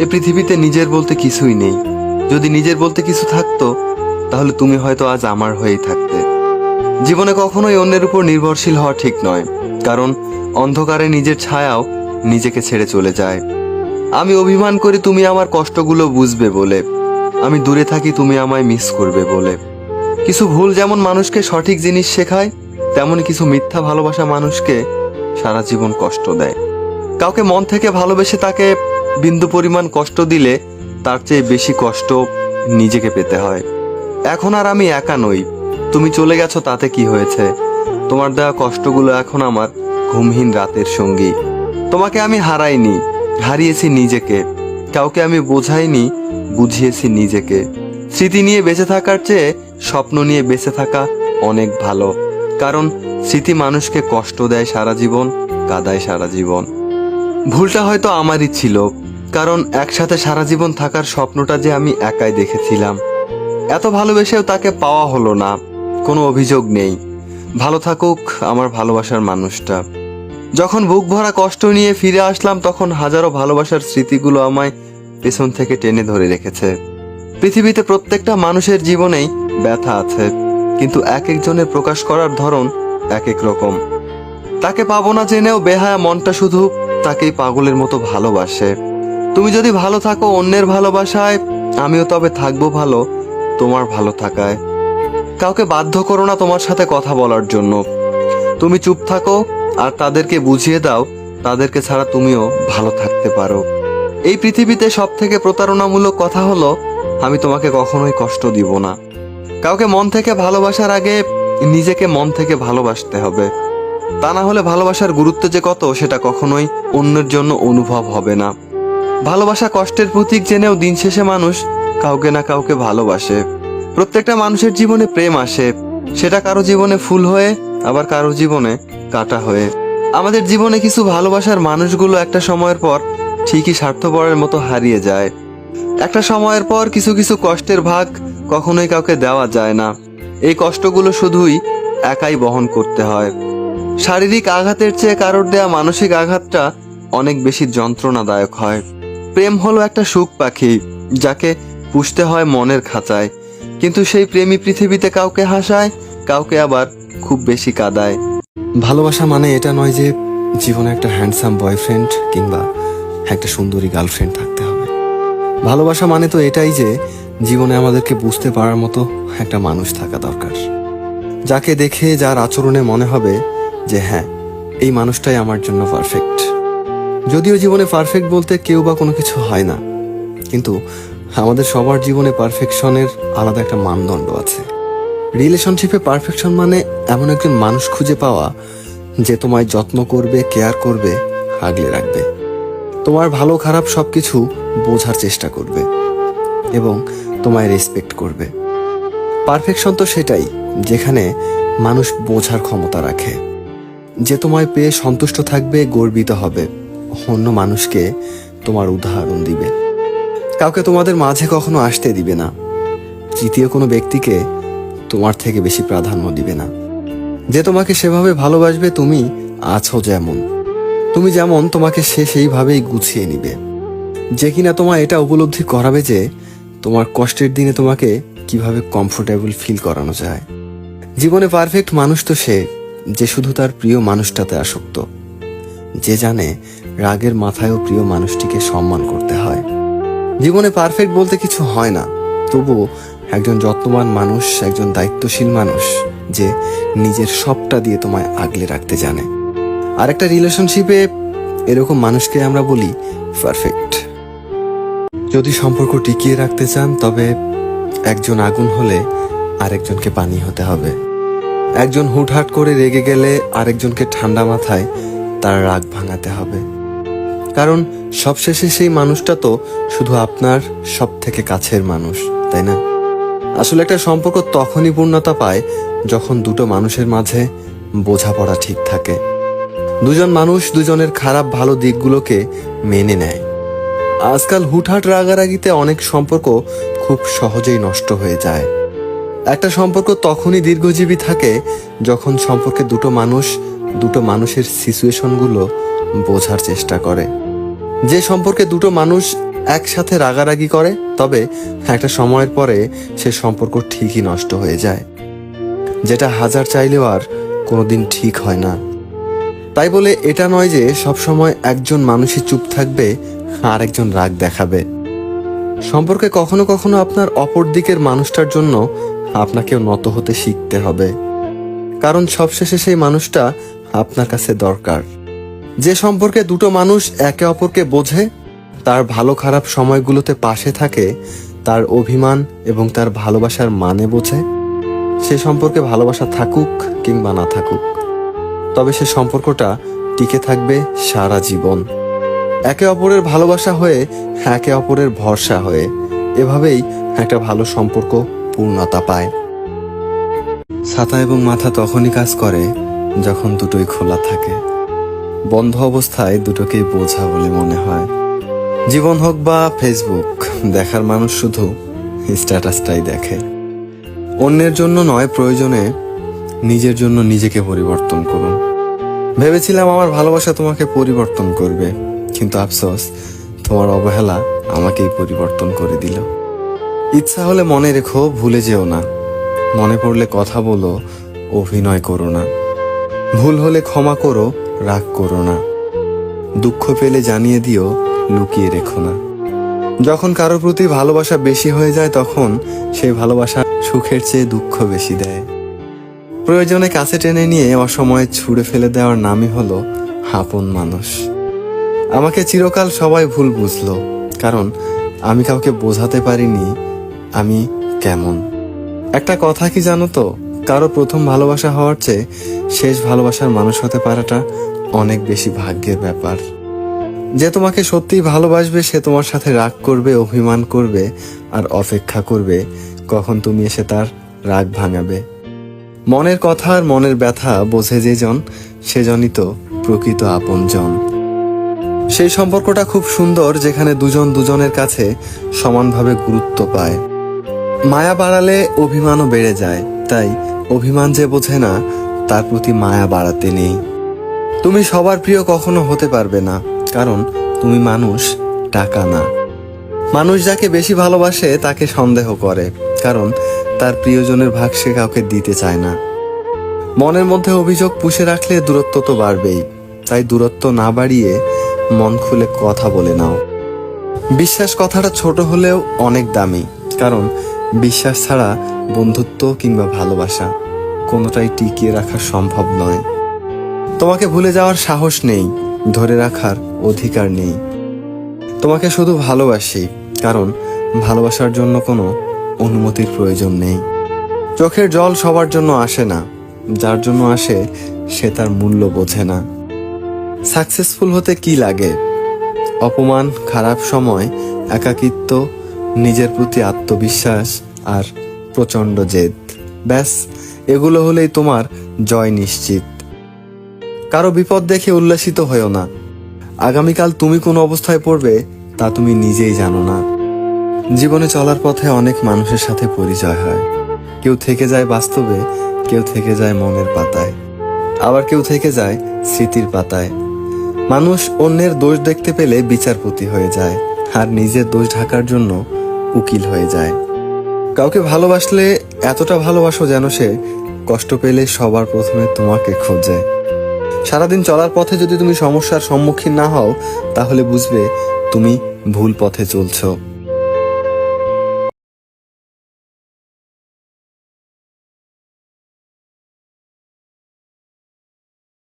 এ পৃথিবীতে নিজের বলতে কিছুই নেই। যদি নিজের বলতে কিছু থাকতো, তাহলে তুমি হয়তো আজ আমার হয়েই থাকতে। জীবনে কখনোই অন্যের উপর নির্ভরশীল হওয়া ঠিক নয়, কারণ অন্ধকারে নিজের ছায়াও নিজেকে ছেড়ে চলে যায়। আমি অভিমান করি তুমি আমার কষ্টগুলো বুঝবে বলে। আমি দূরে থাকি তুমি আমায় মিস করবে বলে। কিছু ভুল যেমন মানুষকে সঠিক জিনিস শেখায়, তেমনই কিছু মিথ্যা ভালোবাসা মানুষকে সারা জীবন কষ্ট দেয়। কাউকে মন থেকে ভালোবেসে তাকে বিন্দু পরিমাণ কষ্ট দিলে তার চেয়ে বেশি কষ্ট নিজেকে পেতে হয়। এখন আর আমি একা নই। তুমি চলে গেছো, তাতে কি হয়েছে? তোমার দেওয়া কষ্টগুলো এখন আমার ঘুমহীন রাতের সঙ্গী। তোমাকে আমি হারাইনি, হারিয়েছি নিজেকে। কাউকে আমি বোঝাইনি, বুঝিয়েছি নিজেকে। স্মৃতি নিয়ে বেঁচে থাকার চেয়ে স্বপ্ন নিয়ে বেঁচে থাকা অনেক ভালো। কারণ স্মৃতি মানুষকে কষ্ট দেয় সারা জীবন, কাদায় সারা জীবন। ভুলটা হয়তো আমারই ছিল, কারণ একসাথে সারা জীবন থাকার স্বপ্নটা যে আমি একাই দেখেছিলাম। এত ভালোবেসেও তাকে পাওয়া হলো না, কোনো অভিযোগ নেই। ভালো থাকুক আমার ভালোবাসার মানুষটা। যখন বুক ভরা কষ্ট নিয়ে ফিরে আসলাম, তখন হাজারো ভালোবাসার স্মৃতিগুলো আমায় পেছন থেকে টেনে ধরে রেখেছে। পৃথিবীতে প্রত্যেকটা মানুষের জীবনেই ব্যথা আছে, কিন্তু এক একজনের প্রকাশ করার ধরন এক এক রকম। তাকে পাবো না জেনেও বেহায়া মনটা শুধু তাকেই পাগলের মতো ভালোবাসে। তুমি যদি ভালো থাকো অন্যের ভালোবাসায়, আমিও তবে থাকব ভালো, তোমার ভালো থাকায়। কাউকে বাধ্য করো না তোমার সাথে কথা বলার জন্য। তুমি চুপ থাকো আর তাদেরকে বুঝিয়ে দাও, তাদেরকে ছাড়া তুমিও ভালো থাকতে পারো। এই পৃথিবীতে সব থেকে প্রতারণামূলক কথা হলো, আমি তোমাকে কখনোই কষ্ট দিব না। কাউকে মন থেকে ভালোবাসার আগে নিজেকে মন থেকে ভালোবাসতে হবে। তা না হলে ভালোবাসার গুরুত্ব যে কত, সেটা কখনোই অন্যের জন্য অনুভব হবে না। ভালোবাসা কষ্টের প্রতীক জেনেও দিন শেষে মানুষ কাউকে না কাউকে ভালোবাসে। প্রত্যেকটা মানুষের জীবনে প্রেম আসে, সেটা কারও জীবনে ফুল হয়ে, আবার কারও জীবনে কাটা হয়ে। আমাদের জীবনে কিছু ভালোবাসার মানুষগুলো একটা সময়ের পর ঠিকই স্বার্থপরের মতো হারিয়ে যায়। একটা সময়ের পর কিছু কিছু কষ্টের ভাগ কখনোই কাউকে দেওয়া যায় না। এই কষ্টগুলো শুধুই একাই বহন করতে হয়। শারীরিক আঘাতের চেয়ে কারোর দেয়া মানসিক আঘাতটা অনেক বেশি যন্ত্রণাদায়ক হয়। প্রেম হলো একটা সুখ পাখি, যাকে পুষতে হয় মনের খাঁচায়। কিন্তু সেই প্রেমী পৃথিবীতে কাউকে হাসায়, কাউকে আবার খুব বেশি কাদায়। ভালোবাসা মানে এটা নয় যে জীবনে একটা হ্যান্ডসাম বয়ফ্রেন্ড কিংবা একটা সুন্দরী গার্লফ্রেন্ড থাকতে হবে। ভালোবাসা মানে তো এটাই যে জীবনে আমাদেরকে বুঝতে পারার মতো একটা মানুষ থাকা দরকার। যাকে দেখে যার আচরণে মনে হবে যে হ্যাঁ এই মানুষটাই আমার জন্য পারফেক্ট যদিও জীবনে পারফেক্ট বলতে কেউ বা কোনো কিছু হয় না, কিন্তু আমাদের সবার জীবনে পারফেকশনের আলাদা একটা মানদণ্ড আছে। রিলেশনশিপে পারফেকশন মানে এমন একজন মানুষ খুঁজে পাওয়া যে তোমায় যত্ন করবে কেয়ার করবে, আগলে রাখবে। তোমার ভালো খারাপ সবকিছু বোঝার চেষ্টা করবে এবং তোমায় রেসপেক্ট করবে। পারফেকশন তো সেটাই, যেখানে মানুষ বোঝার ক্ষমতা রাখে। যে তোমায় পেয়ে সন্তুষ্ট থাকবে, গর্বিত হবে। অন্য মানুষকে তোমার উদাহরণ দিবে। কাউকে তোমাদের মাঝে কখনো আসতে দিবে না। তৃতীয় কোনো ব্যক্তিকে তোমার থেকে বেশি প্রাধান্য দিবে না। যে তোমাকে সেভাবে ভালোবাসবে, তুমি আছো যেমন। তুমি যেমন, তোমাকে সে সেইভাবেই গুছিয়ে নিবে। যে কিনা তোমার এটা উপলব্ধি করাবে যে, তোমার কষ্টের দিনে তোমাকে কীভাবে কমফোর্টেবল ফিল করানো যায়। জীবনে পারফেক্ট মানুষ তো সে। যে শুধু তার প্রিয় মানুষটাতে আসক্ত। যে জানে রাগের মাথায়ও প্রিয় মানুষটিকে সম্মান করতে হয়। জীবনে পারফেক্ট বলতে কিছু হয় না। তবুও একজন যত্নবান মানুষ, একজন দায়িত্বশীল মানুষ, যে নিজের সবটা দিয়ে তোমায় আগলে রাখতে জানে। আর একটা রিলেশনশিপে এরকম মানুষকে আমরা বলি পারফেক্ট যদি সম্পর্ক টিকিয়ে রাখতে চান, তবে একজন আগুন হলে আরেকজনকে পানি হতে হবে। একজন হুটহাট করে রেগে গেলে আরেকজনকে ঠান্ডা মাথায় তার রাগ ভাঙাতে হবে। কারণ সবশেষে সেই মানুষটা তো শুধু আপনার সব থেকে কাছের মানুষ, তাই না? আসলে একটা সম্পর্ক তখনই পূর্ণতা পায় যখন দুটো মানুষের মাঝে বোঝাপড়া ঠিক থাকে। দুজন মানুষ দুজনের খারাপ ভালো দিকগুলোকে মেনে নেয়। আজকাল হুটহাট রাগারাগিতে অনেক সম্পর্ক খুব সহজেই নষ্ট হয়ে যায়। একটা সম্পর্ক তখনই দীর্ঘজীবী থাকে যখন সম্পর্কে দুটো মানুষ, দুটো মানুষের সিচুয়েশনগুলো বোঝার চেষ্টা করে। যে সম্পর্কে দুটো মানুষ একসাথে রাগারাগি করে, তবে একটা সময়ের পরে সে সম্পর্ক ঠিকই নষ্ট হয়ে যায়। যেটা হাজার চাইলেও আর কোনোদিন ঠিক হয় না। তাই বলে এটা নয় যে সবসময় একজন মানুষই চুপ থাকবে আর একজন রাগ দেখাবে। সম্পর্কে কখনো কখনো আপনার অপর দিকের মানুষটার জন্য আপনাকেও নত হতে শিখতে হবে। কারণ সবশেষে সেই মানুষটা আপনার কাছে দরকার। যে সম্পর্কে দুটো মানুষ একে অপরকে বোঝে, তার ভালো খারাপ সময়গুলোতে পাশে থাকে, তার অভিমান এবং তার ভালোবাসার মানে বোঝে। সে সম্পর্কে ভালোবাসা থাকুক কিংবা না থাকুক, তবে সে সম্পর্কটা টিকে থাকবে সারা জীবন। একে অপরের ভালোবাসা হয়ে একে অপরের ভরসা হয়ে, এভাবেই একটা ভালো সম্পর্ক পূর্ণতা পায়। ছাতা এবং মাথা তখনই কাজ করে যখন দুটোই খোলা থাকে। বন্ধ অবস্থায় দুটোকেই বোঝা বলে মনে হয়। জীবন হোক বা ফেসবুক দেখার মানুষ শুধু স্ট্যাটাসটাই দেখে। অন্যের জন্য নয়, প্রয়োজনে নিজের জন্য নিজেকে পরিবর্তন করুন। ভেবেছিলাম আমার ভালোবাসা তোমাকে পরিবর্তন করবে, কিন্তু আফসোস, তোমার অবহেলা আমাকেই পরিবর্তন করে দিল। ইচ্ছা হলে মনে রেখো, ভুলে যেও না। মনে পড়লে কথা বলো, অভিনয় করো না। ভুল হলে ক্ষমা করো, রাগ করো না। দুঃখ পেলে জানিয়ে দিও, লুকিয়ে রেখো না। যখন কারোর প্রতি ভালোবাসা বেশি হয়ে যায়, তখন সেই ভালোবাসা সুখের চেয়ে দুঃখ বেশি দেয়। প্রয়োজনে কাছে টেনে নিয়ে অসময়ে ছুঁড়ে ফেলে দেওয়ার নামই হলো হাপন মানুষ। আমাকে চিরকাল সবাই ভুল বুঝলো, কারণ আমি কাউকে বোঝাতে পারিনি আমি কেমন? একটা কথা কি জানো তো? কারও প্রথম ভালোবাসা হওয়ার চেয়ে শেষ ভালোবাসার মানুষ হতে পারাটা অনেক বেশি ভাগ্যের ব্যাপার। যে তোমাকে সত্যিই ভালোবাসবে, সে তোমার সাথে রাগ করবে, অভিমান করবে আর অপেক্ষা করবে, কখন তুমি এসে তার রাগ ভাঙাবে। মনের কথা আর মনের ব্যথা বোঝে যেজন সেজনই তো প্রকৃত আপনজন। সেই সম্পর্কটা খুব সুন্দর, যেখানে দুজন দুজনের কাছে সমানভাবে গুরুত্ব পায়। মায়া বাড়ালে অভিমানও বেড়ে যায়, তাই অভিমান যে বোঝে না, তার প্রতি মায়া বাড়াতে নেই। তুমি সবার প্রিয় কখনো হতে পারবে না, কারণ তুমি মানুষ, টাকা না। মানুষ যাকে বেশি ভালোবাসে, তাকে সন্দেহ করে, কারণ তার প্রিয়জনের ভাগ সে কাউকে দিতে চায় না। মনের মধ্যে অভিযোগ পুষে রাখলে দূরত্ব তো বাড়বেই, তাই দূরত্ব না বাড়িয়ে মন খুলে কথা বলে নাও। বিশ্বাস কথাটা ছোট হলেও অনেক দামি, কারণ বিশ্বাস ছাড়া বন্ধুত্ব কিংবা ভালোবাসা কোনোটাই টিকিয়ে রাখা সম্ভব নয়। তোমাকে ভুলে যাওয়ার সাহস নেই, ধরে রাখার অধিকার নেই। তোমাকে শুধু ভালোবাসি, কারণ ভালোবাসার জন্য কোনো অনুমতির প্রয়োজন নেই। চোখের জল সবার জন্য আসে না, যার জন্য আসে সে তার মূল্য বোঝে না। সাকসেসফুল হতে কি লাগে? অপমান, খারাপ সময়, একাকিত্ব নিজের প্রতি আত্মবিশ্বাস আর প্রচণ্ড জেদ। ব্যাস, এগুলো হলেই তোমার জয় নিশ্চিত। কারও বিপদ দেখে উল্লাসিত হয়েও না। আগামীকাল তুমি কোন অবস্থায় পড়বে, তা তুমি নিজেই জানো না। জীবনে চলার পথে অনেক মানুষের সাথে পরিচয় হয়। কেউ থেকে যায় বাস্তবে, কেউ থেকে যায় মনের পাতায়। আবার কেউ থেকে যায় স্মৃতির পাতায়। মানুষ অন্যের দোষ দেখতে পেলে বিচারপতি হয়ে যায়, আর নিজের দোষ ঢাকার জন্য উকিল হয়ে যায়। কাউকে ভালোবাসলে এতটা ভালোবাসো যেন সে কষ্ট পেলে সবার প্রথমে তোমাকে খোঁজে। সারাদিন চলার পথে যদি তুমি সমস্যার সম্মুখীন না হও, তাহলে বুঝবে তুমি ভুল পথে চলছো।